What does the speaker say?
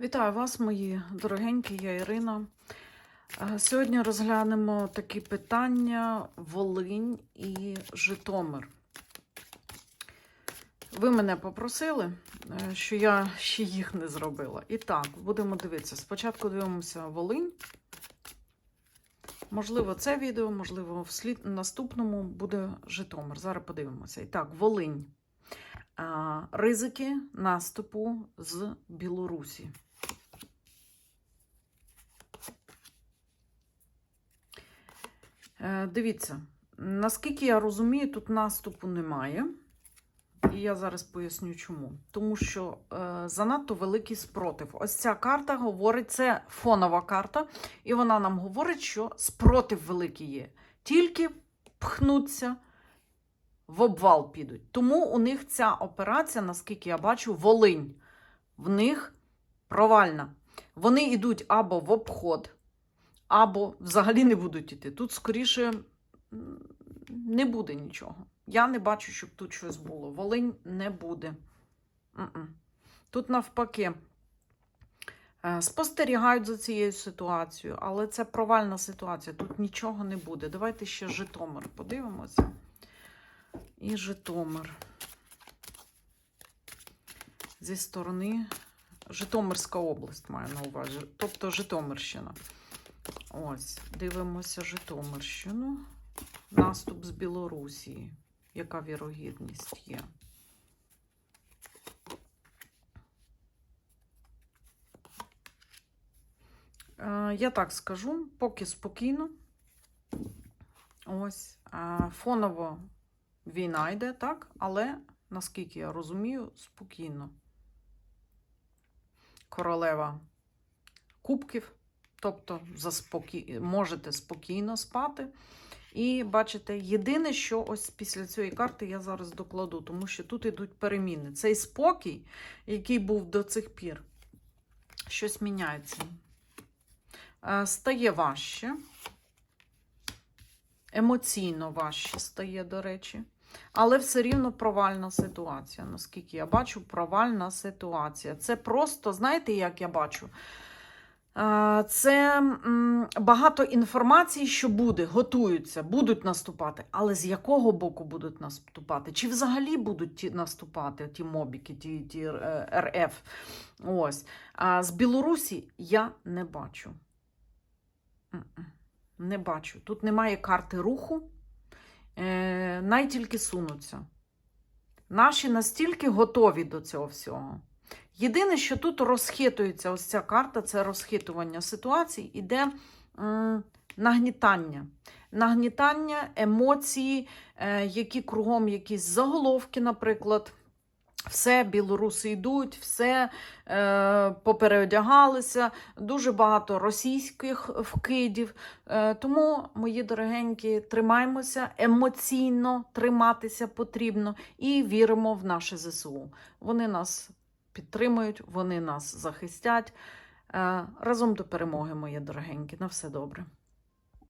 Вітаю вас, мої дорогенькі, я Ірина. Е, Сьогодні розглянемо такі питання Волинь і Житомир. Ви мене попросили, е, що я ще їх не зробила. І так, будемо дивитися. Спочатку дивимося Волинь. Можливо, це відео, можливо, в слід... наступному буде Житомир. Зараз подивимося. І так, Волинь. Ризики наступу з Білорусі. Е, Дивіться, наскільки я розумію, тут наступу немає. І я зараз поясню чому. Тому що е, занадто великий спротив. Ось ця карта говорить, це фонова карта, і вона нам говорить, що спротив великий є. Тільки пхнуться, в обвал підуть. Тому у них ця операція, наскільки я бачу, Волинь. В них провальна. Вони йдуть або в обход, або взагалі не будуть іти. Тут, скоріше, не буде нічого. Я не бачу, щоб тут щось було. Волинь не буде. Тут навпаки. е, Спостерігають за цією ситуацією, але це провальна ситуація. Тут нічого не буде. Давайте ще Житомир подивимося. І Житомир. Зі сторони Житомирська область маю на увазі. Тобто Житомирщина. Ось, дивимося Житомирщину. Наступ з Білорусі. Яка вірогідність є? Е, Я так скажу, поки спокійно. Ось. е, Фоново війна йде, так? Але, наскільки я розумію, спокійно. Королева кубків. Тобто заспокі... можете спокійно спати. І бачите, єдине, що ось після цієї карти я зараз докладу, тому що тут йдуть переміни. Цей спокій, який був до цих пір, щось міняється. Е, Стає важче. Емоційно важче стає, до речі. Але все рівно провальна ситуація. Наскільки я бачу, провальна ситуація. Це просто, знаєте, як я бачу? Е, Це багато інформації, що буде, готуються, будуть наступати. Але з якого боку будуть наступати? Чи взагалі будуть ті наступати, ті мобіки, ті, ті е, РФ? Ось. А з Білорусі я не бачу. Не бачу. Тут немає карти руху, е, най тільки сунуться. Наші настільки готові до цього всього. Єдине, що тут розхитується ось ця карта, це розхитування ситуацій, іде нагнітання. Нагнітання, емоції, е, які кругом якісь заголовки, наприклад. Все, білоруси йдуть, все е, попереодягалися, дуже багато російських вкидів. Е, тому, мої дорогенькі, тримаймося, емоційно триматися потрібно і віримо в наше ЗСУ. Вони нас підтримують, вони нас захистять. Е, разом до перемоги, мої дорогенькі. На все добре.